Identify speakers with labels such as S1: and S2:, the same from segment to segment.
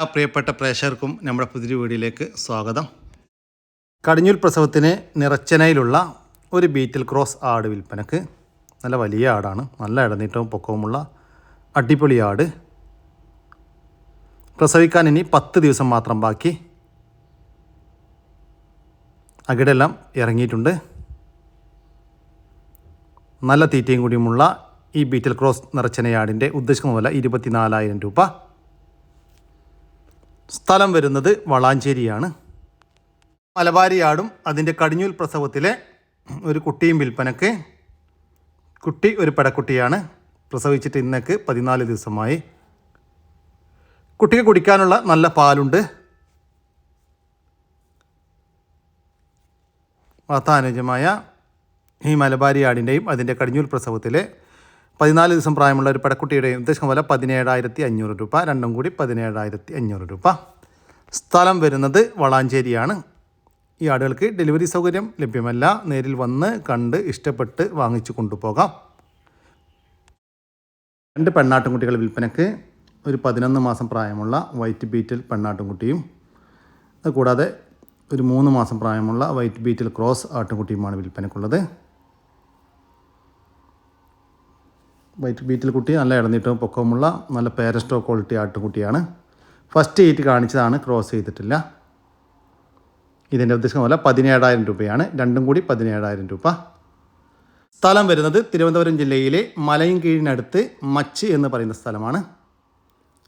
S1: പ്രിയപ്പെട്ട പ്രേക്ഷകർക്കും നമ്മുടെ പുതിരി വീടിലേക്ക് സ്വാഗതം. കടിഞ്ഞൂൽ പ്രസവത്തിന് നിറച്ചനയിലുള്ള ഒരു ബീറ്റിൽ ക്രോസ് ആട് വിൽപ്പനക്ക് നല്ല വലിയ ആടാണ്. നല്ല ഇടനീട്ടവും പൊക്കവുമുള്ള അടിപൊളി ആട്. പ്രസവിക്കാൻ ഇനി പത്ത് ദിവസം മാത്രം ബാക്കി. അകിടെല്ലാം ഇറങ്ങിയിട്ടുണ്ട്. നല്ല തീറ്റയും കൂടിയുമുള്ള ഈ ബീറ്റൽ ക്രോസ് നിറച്ചനയാടിന്റെ ഉദ്ദേശിക്കുന്ന പോലെ ഇരുപത്തിനാലായിരം രൂപ. സ്ഥലം വരുന്നത് വളാഞ്ചേരിയാണ്. മലബാരിയാടും അതിന്റെ കടിഞ്ഞൂൽ പ്രസവത്തിലെ ഒരു കുട്ടിയും വിൽപ്പനക്ക്. കുട്ടി ഒരു പെടക്കുട്ടിയാണ്. പ്രസവിച്ചിട്ട് ഇന്നേക്ക് പതിനാല് ദിവസമായി. കുട്ടിക്ക് കുടിക്കാനുള്ള നല്ല പാലുണ്ട്. വാർത്താനുജമായ ഈ മലബാരി ആടിന്റെയും അതിന്റെ കടിഞ്ഞൂൽ പ്രസവത്തിലെ പതിനാല് ദിവസം പ്രായമുള്ള ഒരു പടക്കുട്ടിയുടെ ഉദ്ദേശം പോലെ പതിനേഴായിരത്തി അഞ്ഞൂറ് രൂപ. രണ്ടും കൂടി പതിനേഴായിരത്തി അഞ്ഞൂറ് രൂപ. സ്ഥലം വരുന്നത് വളാഞ്ചേരിയാണ്. ഈ ആടുകൾക്ക് ഡെലിവറി സൗകര്യം ലഭ്യമല്ല. നേരിൽ വന്ന് കണ്ട് ഇഷ്ടപ്പെട്ട് വാങ്ങിച്ചു കൊണ്ടുപോകാം. രണ്ട് പെണ്ണാട്ടുംകുട്ടികൾ വിൽപ്പനയ്ക്ക് ഒരു പതിനൊന്ന് മാസം പ്രായമുള്ള വൈറ്റ് ബീറ്റിൽ പെണ്ണാട്ടുംകുട്ടിയും അതുകൂടാതെ ഒരു മൂന്ന് മാസം പ്രായമുള്ള വൈറ്റ് ബീറ്റിൽ ക്രോസ് ആട്ടുംകുട്ടിയുമാണ് വിൽപ്പനക്കുള്ളത്. വൈറ്റ് ബീറ്റിൽ കുട്ടി നല്ല ഇടന്നിട്ടും പൊക്കവുമുള്ള നല്ല പേരസ്റ്റോ ക്വാളിറ്റി ആട്ടുകുട്ടിയാണ് ഫസ്റ്റ് ഏറ്റ് കാണിച്ചതാണ് ക്രോസ് ചെയ്തിട്ടില്ല. ഇതിന്റെ ഉദ്ദേശം പോലെ പതിനേഴായിരം രൂപയാണ്. രണ്ടും കൂടി പതിനേഴായിരം രൂപ. സ്ഥലം വരുന്നത് തിരുവനന്തപുരം ജില്ലയിലെ മലയും കീഴിനടുത്ത് മച്ച് എന്ന് പറയുന്ന സ്ഥലമാണ്.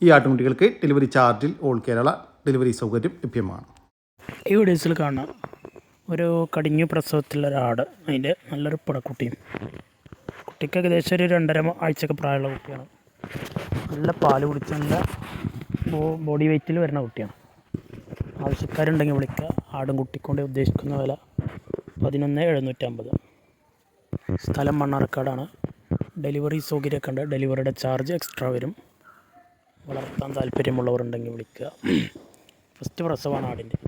S1: ഈ ആട്ടുകുട്ടികൾക്ക് ഡെലിവറി ചാർജിൽ ഓൾ കേരള ഡെലിവറി സൗകര്യം ലഭ്യമാണ്.
S2: ഈ വീഡിയോസിൽ കാണാം ഒരു കടിഞ്ഞു പ്രസവത്തിലുള്ള അതിന്റെ നല്ലൊരു പടക്കുട്ടിയും കുട്ടിക്ക് ഏകദേശം ഒരു രണ്ടര ആഴ്ചയൊക്കെ പ്രായമുള്ള കുട്ടിയാണ്. നല്ല പാൽ കുടിച്ച് നല്ല ബോഡി വെയ്റ്റിൽ വരുന്ന കുട്ടിയാണ്. ആവശ്യക്കാരുണ്ടെങ്കിൽ വിളിക്കുക. ആടും കുട്ടിക്കൊണ്ട് ഉദ്ദേശിക്കുന്ന വില പതിനൊന്ന് എഴുന്നൂറ്റമ്പത്. സ്ഥലം മണ്ണാർക്കാടാണ്. ഡെലിവറി സൗകര്യമൊക്കെ ഉണ്ട്. ഡെലിവറിയുടെ ചാർജ് എക്സ്ട്രാ വരും. വളർത്താൻ താല്പര്യമുള്ളവരുണ്ടെങ്കിൽ വിളിക്കുക. ഫസ്റ്റ് പ്രസവമാണ് ആടിന്റെ.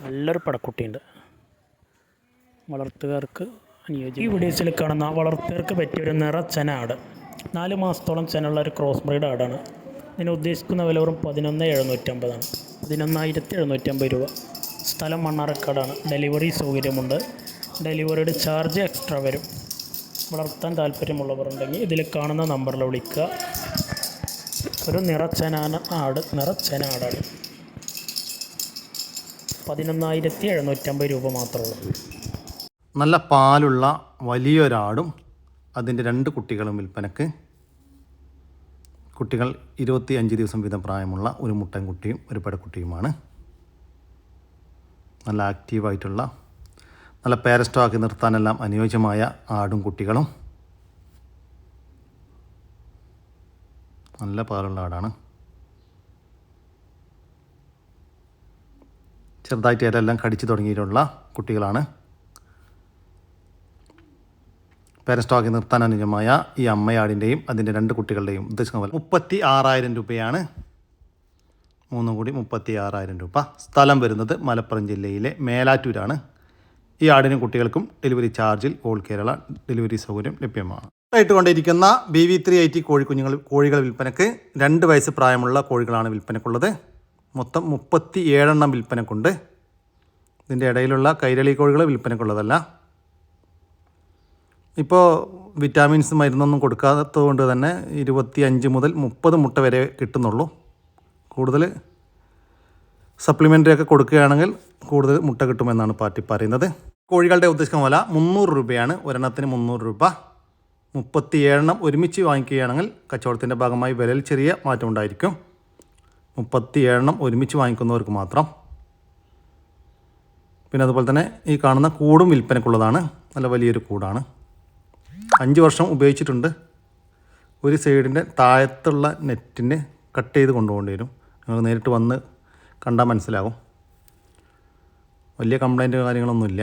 S2: നല്ലൊരു പടക്കുട്ടിയുണ്ട്. വളർത്തുകാർക്ക് അനുയോജ്യം ഈ വീഡിയോസിൽ കാണുന്ന വളർത്തുകാർക്ക് പറ്റിയ ഒരു നിറച്ചന ആട്. നാല് മാസത്തോളം ചെനുള്ള ഒരു ക്രോസ് ബ്രീഡ് ആടാണ്. ഇതിന് ഉദ്ദേശിക്കുന്ന വില വെറും പതിനൊന്ന് എഴുന്നൂറ്റമ്പതാണ്. പതിനൊന്നായിരത്തി എഴുന്നൂറ്റമ്പത് രൂപ. സ്ഥലം മണ്ണാറക്കാടാണ് ഡെലിവറി സൗകര്യമുണ്ട്. ഡെലിവറിയുടെ ചാർജ് എക്സ്ട്രാ വരും. വളർത്താൻ താല്പര്യമുള്ളവർ ഉണ്ടെങ്കിൽ ഇതിൽ കാണുന്ന നമ്പറിൽ വിളിക്കുക. ഒരു നിറച്ചനാന ആട് നിറച്ചന ആടാണ്. പതിനൊന്നായിരത്തി എഴുന്നൂറ്റമ്പത് രൂപ മാത്രമേ ഉള്ളൂ.
S1: നല്ല പാലുള്ള വലിയൊരാടും അതിന്റെ രണ്ട് കുട്ടികളും വിൽപ്പനക്ക്. കുട്ടികൾ ഇരുപത്തി അഞ്ച് ദിവസം വീതം പ്രായമുള്ള ഒരു മുട്ടൻ കുട്ടിയും ഒരു പെടക്കുട്ടിയുമാണ് നല്ല ആക്റ്റീവായിട്ടുള്ള നല്ല പാരസ്റ്റോക്കി നിർത്താനെല്ലാം അനുയോജ്യമായ ആടും കുട്ടികളും. നല്ല പാലുള്ള ആടാണ്. ചെറുതായിട്ട് ഇലയെല്ലാം കടിച്ചു തുടങ്ങിയിട്ടുള്ള കുട്ടികളാണ്. പേരസ്റ്റോക്കി നിർത്താൻ അനുജമായ ഈ അമ്മയാടിന്റെയും അതിന്റെ രണ്ട് കുട്ടികളുടെയും ഉദ്ദേശിക്കുന്ന പോലെ മുപ്പത്തി ആറായിരം രൂപയാണ്. മൂന്നും കൂടി മുപ്പത്തി ആറായിരം രൂപ. സ്ഥലം വരുന്നത് മലപ്പുറം ജില്ലയിലെ മേലാറ്റൂരാണ്. ഈ ആടിനും കുട്ടികൾക്കും ഡെലിവറി ചാർജിൽ ഓൾ കേരള ഡെലിവറി സൗകര്യം ലഭ്യമാണ്. ഇട്ടുകൊണ്ടിരിക്കുന്ന B V three I T കോഴിക്കുഞ്ഞുങ്ങൾ കോഴികൾ വിൽപ്പനക്ക് രണ്ട് വയസ്സ് പ്രായമുള്ള കോഴികളാണ് വിൽപ്പനക്കുള്ളത്. മൊത്തം മുപ്പത്തി ഏഴെണ്ണം വിൽപ്പനക്കുണ്ട്. ഇതിന്റെ ഇടയിലുള്ള കൈരളി കോഴികൾ വിൽപ്പനക്കുള്ളതല്ല. ഇപ്പോൾ വിറ്റാമിൻസ് മരുന്നൊന്നും കൊടുക്കാത്തത് കൊണ്ട് തന്നെ ഇരുപത്തി അഞ്ച് മുതൽ മുപ്പത് മുട്ട വരെ കിട്ടുന്നുള്ളൂ. കൂടുതൽ സപ്ലിമെന്ററി ഒക്കെ കൊടുക്കുകയാണെങ്കിൽ കൂടുതൽ മുട്ട കിട്ടുമെന്നാണ് പാർട്ടി പറയുന്നത്. കോഴികളുടെ ഉദ്ദേശിക്കുന്ന വില മുന്നൂറ് രൂപയാണ്. ഒരെണ്ണത്തിന് മുന്നൂറ് രൂപ. മുപ്പത്തി ഏഴെണ്ണം ഒരുമിച്ച് വാങ്ങിക്കുകയാണെങ്കിൽ കച്ചവടത്തിന്റെ ഭാഗമായി വിലയിൽ ചെറിയ മാറ്റം ഉണ്ടായിരിക്കും. മുപ്പത്തി ഏഴെണ്ണം ഒരുമിച്ച് വാങ്ങിക്കുന്നവർക്ക് മാത്രം. പിന്നെ അതുപോലെ തന്നെ ഈ കാണുന്ന കൂടും വിൽപ്പനക്കുള്ളതാണ് നല്ല വലിയൊരു കൂടാണ്. അഞ്ച് വർഷം ഉപയോഗിച്ചിട്ടുണ്ട്. ഒരു സൈഡിന്റെ താഴത്തുള്ള നെറ്റിനെ കട്ട് ചെയ്ത് കൊണ്ടുപോകേണ്ടി വരും. നിങ്ങൾ നേരിട്ട് വന്ന് കണ്ടാൽ മനസ്സിലാകും വലിയ കംപ്ലൈന്റ് കാര്യങ്ങളൊന്നുമില്ല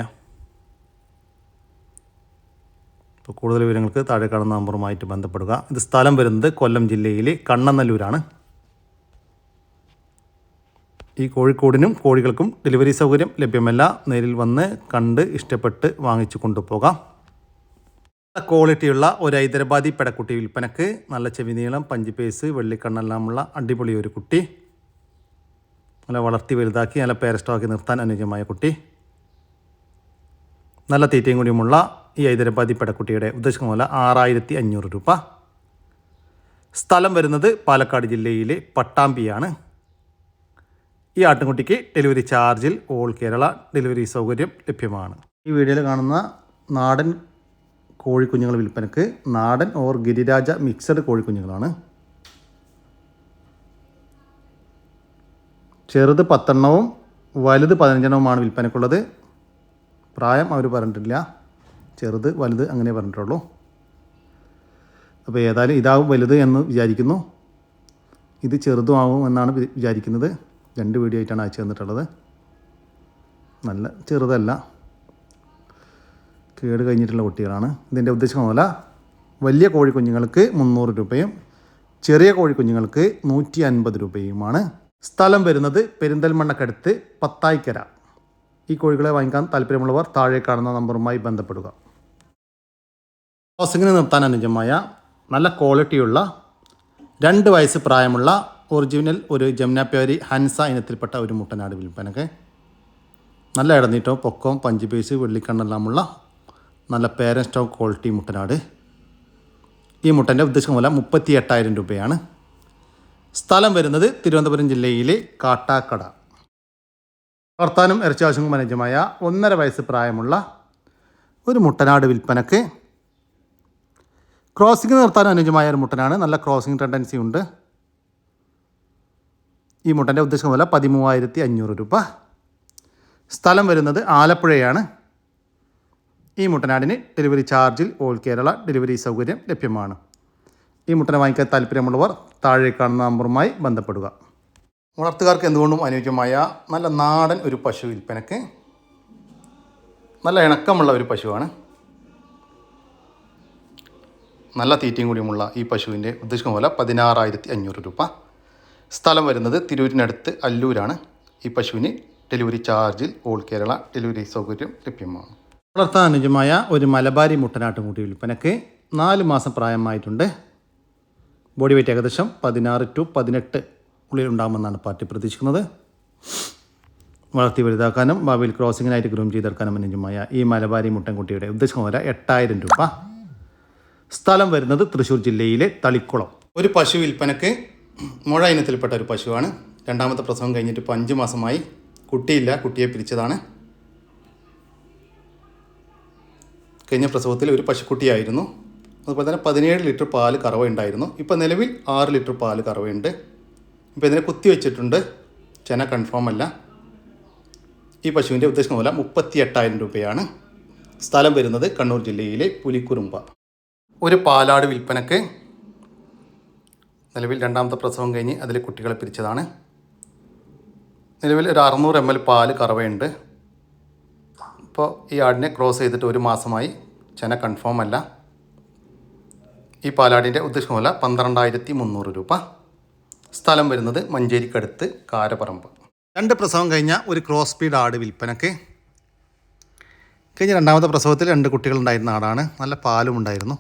S1: ഇപ്പോൾ കൂടുതൽ വിവരങ്ങൾക്ക് താഴെ കാണുന്ന നമ്പറുമായിട്ട് ബന്ധപ്പെടുക. ഇത് സ്ഥലം വരുന്നത് കൊല്ലം ജില്ലയിലെ കണ്ണനല്ലൂരാണ്. ഈ കോഴിക്കോടിനും കോഴികൾക്കും ഡെലിവറി സൗകര്യം ലഭ്യമല്ല. നേരിൽ വന്ന് കണ്ട് ഇഷ്ടപ്പെട്ട് വാങ്ങിച്ചു കൊണ്ടുപോകാം. ക്വാളിറ്റിയുള്ള ഒരു ഹൈദരാബാദി പെടക്കുട്ടി വിൽപ്പനക്ക് നല്ല ചെവി നീളം പഞ്ചിപ്പേസ് വെള്ളിക്കണ്ണെല്ലാമുള്ള അടിപൊളി ഒരു കുട്ടി. നല്ല വളർത്തി വലുതാക്കി നല്ല പേരസ്റ്റോക്കി നിർത്താൻ അനുയോജ്യമായ കുട്ടി. നല്ല തീറ്റയും കൂടിയുമുള്ള ഈ ഹൈദരാബാദി പെടക്കുട്ടിയുടെ ഉദ്ദേശിക്കുന്ന പോലെ ആറായിരത്തി അഞ്ഞൂറ് രൂപ. സ്ഥലം വരുന്നത് പാലക്കാട് ജില്ലയിലെ പട്ടാമ്പിയാണ്. ഈ ആട്ടിൻകുട്ടിക്ക് ഡെലിവറി ചാർജിൽ ഓൾ കേരള ഡെലിവറി സൗകര്യം ലഭ്യമാണ്. ഈ വീഡിയോയിൽ കാണുന്ന നാടൻ കോഴിക്കുഞ്ഞുങ്ങൾ വിൽപ്പനക്ക് നാടൻ ഓർ ഗിരിരാജ മിക്സഡ് കോഴിക്കുഞ്ഞുങ്ങളാണ്. ചെറുത് പത്തെണ്ണവും വലുത് പതിനഞ്ചെണ്ണവുമാണ് വിൽപ്പനക്കുള്ളത്. പ്രായം അവർ പറഞ്ഞിട്ടില്ല. ചെറുത് വലുത് അങ്ങനെ പറഞ്ഞിട്ടുള്ളൂ. അപ്പോൾ ഏതായാലും ഇതാവും വലുത് എന്ന് വിചാരിക്കുന്നു. ഇത് ചെറുതുമാവും എന്നാണ് വി- വിചാരിക്കുന്നത്. രണ്ട് വീഡിയോ ആയിട്ടാണ് അയച്ചു തന്നിട്ടുള്ളത്. നല്ല ചെറുതല്ല. കേട് കഴിഞ്ഞിട്ടുള്ള കുട്ടികളാണ്. ഇതിന്റെ ഉദ്ദേശം പോലെ വലിയ കോഴിക്കുഞ്ഞുങ്ങൾക്ക് മുന്നൂറ് രൂപയും ചെറിയ കോഴിക്കുഞ്ഞുങ്ങൾക്ക് നൂറ്റി അൻപത് രൂപയുമാണ് സ്ഥലം വരുന്നത് പെരിന്തൽമണ്ണക്കടുത്ത് പത്തായിക്കര. ഈ കോഴികളെ വാങ്ങിക്കാൻ താല്പര്യമുള്ളവർ താഴെ കാണുന്ന നമ്പറുമായി ബന്ധപ്പെടുക. ക്രോസിങ്ങിന് നിർത്താൻ അനുജമായ നല്ല ക്വാളിറ്റിയുള്ള രണ്ട് വയസ്സ് പ്രായമുള്ള ഒറിജിനൽ ഒരു ജമുനാപ്യാരി ഹൻസ ഇനത്തിൽപ്പെട്ട ഒരു മുട്ടനാട് വിൽപ്പനക്ക്. നല്ല ഇടനീട്ടവും പൊക്കവും പഞ്ച് പീസ് വെള്ളിക്കണ്ണെല്ലാമുള്ള നല്ല പേരൻ സ്റ്റോക്ക് ക്വാളിറ്റി മുട്ടനാട്. ഈ മുട്ടന്റെ ഉദ്ദേശം പോലെ മുപ്പത്തി എട്ടായിരം രൂപയാണ്. സ്ഥലം വരുന്നത് തിരുവനന്തപുരം ജില്ലയിലെ കാട്ടാക്കട. വളർത്താനും ഇറച്ചി അനുജമായ ഒന്നര വയസ്സ് പ്രായമുള്ള ഒരു മുട്ടനാട് വിൽപ്പനക്ക് ക്രോസിംഗ് നിർത്താൻ അനുയോജ്യമായ ഒരു മുട്ടനാണ്. നല്ല ക്രോസിംഗ് ടെൻഡൻസി ഉണ്ട്. ഈ മുട്ടന്റെ ഉദ്ദേശം പോലെ പതിമൂവായിരത്തി അഞ്ഞൂറ് രൂപ. സ്ഥലം വരുന്നത് ആലപ്പുഴയാണ്. ഈ മുട്ടനാടിന് ഡെലിവറി ചാർജിൽ ഓൾ കേരള ഡെലിവറി സൗകര്യം ലഭ്യമാണ്. ഈ മുട്ടനെ വാങ്ങിക്കാൻ താല്പര്യമുള്ളവർ താഴെ കാണുന്ന നമ്പറുമായി ബന്ധപ്പെടുക. വളർത്തുകാർക്ക് എന്തുകൊണ്ടും അനുയോജ്യമായ നല്ല നാടൻ ഒരു പശു വിൽപ്പനക്ക് നല്ല ഇണക്കമുള്ള ഒരു പശുവാണ്. നല്ല തീറ്റയും കൂടിയുമുള്ള ഈ പശുവിന്റെ ഉദ്ദേശിക്കുന്ന പോലെ പതിനാറായിരത്തി അഞ്ഞൂറ് രൂപ. സ്ഥലം വരുന്നത് തിരൂരിനടുത്ത് അല്ലൂരാണ്. ഈ പശുവിന് ഡെലിവറി ചാർജിൽ ഓൾ കേരള ഡെലിവറി സൗകര്യം ലഭ്യമാണ്. വളർത്താൻ അനുജമായ ഒരു മലബാരി മുട്ടനാട്ടുംകൂട്ടി വിൽപ്പനക്ക് നാല് മാസം പ്രായമായിട്ടുണ്ട്. ബോഡി വെയിറ്റ് ഏകദേശം പതിനാറ് ടു പതിനെട്ട് ഉള്ളിൽ ഉണ്ടാകുമെന്നാണ് പാർട്ടി പ്രതീക്ഷിക്കുന്നത്. വളർത്തി വലുതാക്കാനും ഭാവിയിൽ ക്രോസിങ്ങിനായിട്ട് ഗ്രൂം ചെയ്തെടുക്കാനും അനുജമായ ഈ മലബാരി മുട്ടൻകുട്ടിയുടെ ഉദ്ദേശം വില എട്ടായിരം രൂപ. സ്ഥലം വരുന്നത് തൃശ്ശൂർ ജില്ലയിലെ തളിക്കുളം. ഒരു പശു വിൽപ്പനക്ക് മുഴ ഇനത്തിൽപ്പെട്ട ഒരു പശുവാണ്. രണ്ടാമത്തെ പ്രസവം കഴിഞ്ഞിട്ട് ഇപ്പോൾ അഞ്ച് മാസമായി. കുട്ടിയില്ല കുട്ടിയെ പിരിച്ചതാണ്. കഴിഞ്ഞ പ്രസവത്തിൽ ഒരു പശുക്കുട്ടിയായിരുന്നു. അതുപോലെ തന്നെ പതിനേഴ് ലിറ്റർ പാൽ കറവയുണ്ടായിരുന്നു ഇപ്പോൾ നിലവിൽ ആറ് ലിറ്റർ പാൽ കറവയുണ്ട്. ഇപ്പോൾ ഇതിനെ കുത്തി വെച്ചിട്ടുണ്ട്. ചെന കൺഫേം അല്ല. ഈ പശുവിന്റെ ഉദ്ദേശം പോലെ മുപ്പത്തി എട്ടായിരം രൂപയാണ് സ്ഥലം വരുന്നത് കണ്ണൂർ ജില്ലയിലെ പുലിക്കുറുമ്പ. ഒരു പാലാട് വിൽപ്പനക്ക് നിലവിൽ രണ്ടാമത്തെ പ്രസവം കഴിഞ്ഞ് അതിലെ കുട്ടികളെ പിരിച്ചതാണ്. നിലവിൽ ഒരു അറുന്നൂറ് എം എൽ പാൽ കറവയുണ്ട്. ഇപ്പോൾ ഈ ആടിനെ ക്രോസ് ചെയ്തിട്ട് ഒരു മാസമായി ചെന കൺഫേം അല്ല. ഈ പാലാടിന്റെ ഉദ്ദേശം പോലെ പന്ത്രണ്ടായിരത്തി മുന്നൂറ് രൂപ. സ്ഥലം വരുന്നത് മഞ്ചേരിക്കടുത്ത് കാരപ്പറമ്പ് രണ്ട് പ്രസവം കഴിഞ്ഞ ഒരു ക്രോസ് സ്പീഡ് ആട് വിൽപ്പനക്ക്. കഴിഞ്ഞ രണ്ടാമത്തെ പ്രസവത്തിൽ രണ്ട് കുട്ടികളുണ്ടായിരുന്ന ആടാണ്. നല്ല പാലും ഉണ്ടായിരുന്നു.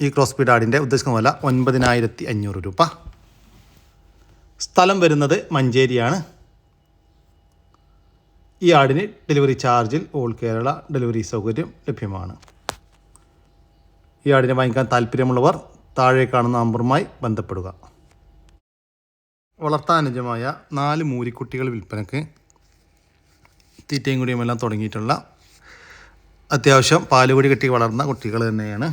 S1: ഈ ക്രോസ് സ്പീഡ് ആടിന്റെ ഉദ്ദേശിക്കുന്ന വില ഒൻപതിനായിരത്തി അഞ്ഞൂറ് രൂപ. സ്ഥലം വരുന്നത് മഞ്ചേരിയാണ്. ഈ ആടിന് ഡെലിവറി ചാർജിൽ ഓൾ കേരള ഡെലിവറി സൗകര്യം ലഭ്യമാണ്. ഈ ആടിനെ വാങ്ങിക്കാൻ താല്പര്യമുള്ളവർ താഴെ കാണുന്ന നമ്പറുമായി ബന്ധപ്പെടുക. വളർത്താൻ അനുജമായ നാല് മൂരിക്കുട്ടികൾ വിൽപ്പനക്ക് തീറ്റയും കുടിയുമെല്ലാം തുടങ്ങിയിട്ടുള്ള അത്യാവശ്യം പാലുകൂടി കെട്ടി വളർന്ന കുട്ടികൾ തന്നെയാണ്.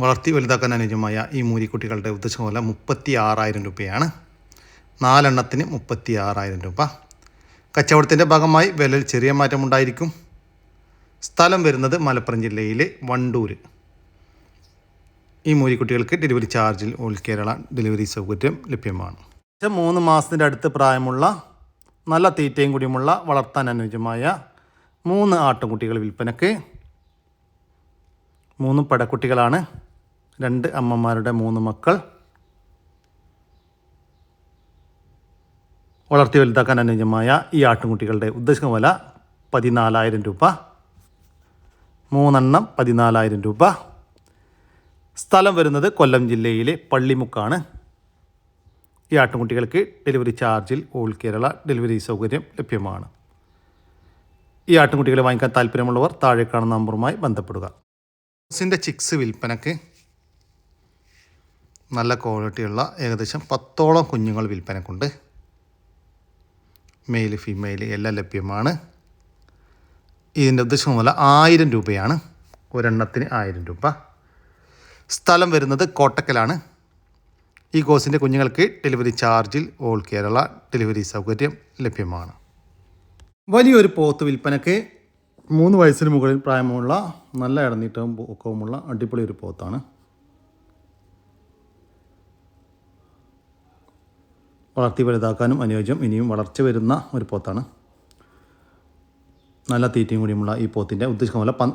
S1: വളർത്തി വലുതാക്കാൻ അനുജമായ ഈ മൂരിക്കുട്ടികളുടെ ഉദ്ദേശം പോലെ മുപ്പത്തി ആറായിരം രൂപയാണ്. നാലെണ്ണത്തിന് മുപ്പത്തി ആറായിരം രൂപ. കച്ചവടത്തിന്റെ ഭാഗമായി വിലയിൽ ചെറിയ മാറ്റമുണ്ടായിരിക്കും സ്ഥലം വരുന്നത് മലപ്പുറം ജില്ലയിലെ വണ്ടൂർ ഈ മൂരിക്കുട്ടികൾക്ക് ഡെലിവറി ചാർജിൽ ഓൾ കേരള ഡെലിവറി സൗകര്യം ലഭ്യമാണ്. മൂന്ന് മാസത്തിന്റെ അടുത്ത് പ്രായമുള്ള നല്ല തീറ്റയും കൂടിയുമുള്ള വളർത്താൻ അനുയോജ്യമായ മൂന്ന് ആട്ടുംകുട്ടികൾ വിൽപ്പനക്ക്. മൂന്ന് പടക്കുട്ടികളാണ് രണ്ട് അമ്മമാരുടെ മൂന്ന് മക്കൾ. വളർത്തി വലുതാക്കാൻ അനുയോജ്യമായ ഈ ആട്ടുംകുട്ടികളുടെ ഉദ്ദേശിക്കുന്ന വില പതിനാലായിരം രൂപ. മൂന്നെണ്ണം പതിനാലായിരം രൂപ. സ്ഥലം വരുന്നത് കൊല്ലം ജില്ലയിലെ പള്ളിമുക്കാണ്. ഈ ആട്ടുംകുട്ടികൾക്ക് ഡെലിവറി ചാർജിൽ ഓൾ കേരള ഡെലിവറി സൗകര്യം ലഭ്യമാണ്. ഈ ആട്ടുംകുട്ടികളെ വാങ്ങിക്കാൻ താല്പര്യമുള്ളവർ താഴെ കാണുന്ന നമ്പറുമായി ബന്ധപ്പെടുക. ഹോസിന്റെ ചിക്സ് വിൽപ്പനക്ക് നല്ല ക്വാളിറ്റിയുള്ള ഏകദേശം പത്തോളം കുഞ്ഞുങ്ങൾ വിൽപ്പനക്കുണ്ട്. മെയിൽ ഫീമെയിൽ എല്ലാം ലഭ്യമാണ്. ഇതിന്റെ ഉദ്ദേശം മുതൽ ആയിരം രൂപയാണ്. ഒരെണ്ണത്തിന് ആയിരം രൂപ. സ്ഥലം വരുന്നത് കോട്ടക്കലാണ്. ഈ കോഴ്സിന്റെ കുഞ്ഞുങ്ങൾക്ക് ഡെലിവറി ചാർജിൽ ഓൾ കേരള ഡെലിവറി സൗകര്യം ലഭ്യമാണ്. വലിയൊരു പോത്ത് വിൽപ്പനയ്ക്ക് മൂന്ന് വയസ്സിന് മുകളിൽ പ്രായമുള്ള നല്ല ഇടനീട്ടവും പൊക്കവുമുള്ള അടിപൊളി ഒരു പോത്താണ്. വളർത്തി വലുതാക്കാനും അനുയോജ്യം ഇനിയും വളർച്ച വരുന്ന ഒരു പോത്താണ്. നല്ല തീറ്റയും കൂടിയുമുള്ള ഈ പോത്തിന്റെ ഉദ്ദേശിക്കുന്ന പോലെ പന്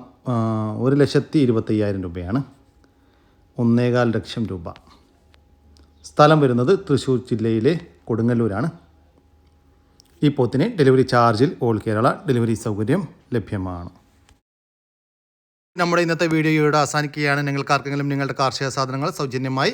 S1: ഒരു ലക്ഷത്തി ഇരുപത്തയ്യായിരം രൂപയാണ്. ഒന്നേകാൽ ലക്ഷം രൂപ. സ്ഥലം വരുന്നത് തൃശ്ശൂർ ജില്ലയിലെ കൊടുങ്ങല്ലൂരാണ്. ഈ പോത്തിന് ഡെലിവറി ചാർജിൽ ഓൾ കേരള ഡെലിവറി സൗകര്യം ലഭ്യമാണ്. നമ്മുടെ ഇന്നത്തെ വീഡിയോയുടെ അവസാനിക്കുകയാണ്. നിങ്ങൾക്ക് ആർക്കെങ്കിലും നിങ്ങളുടെ കാർഷിക സാധനങ്ങൾ സൗജന്യമായി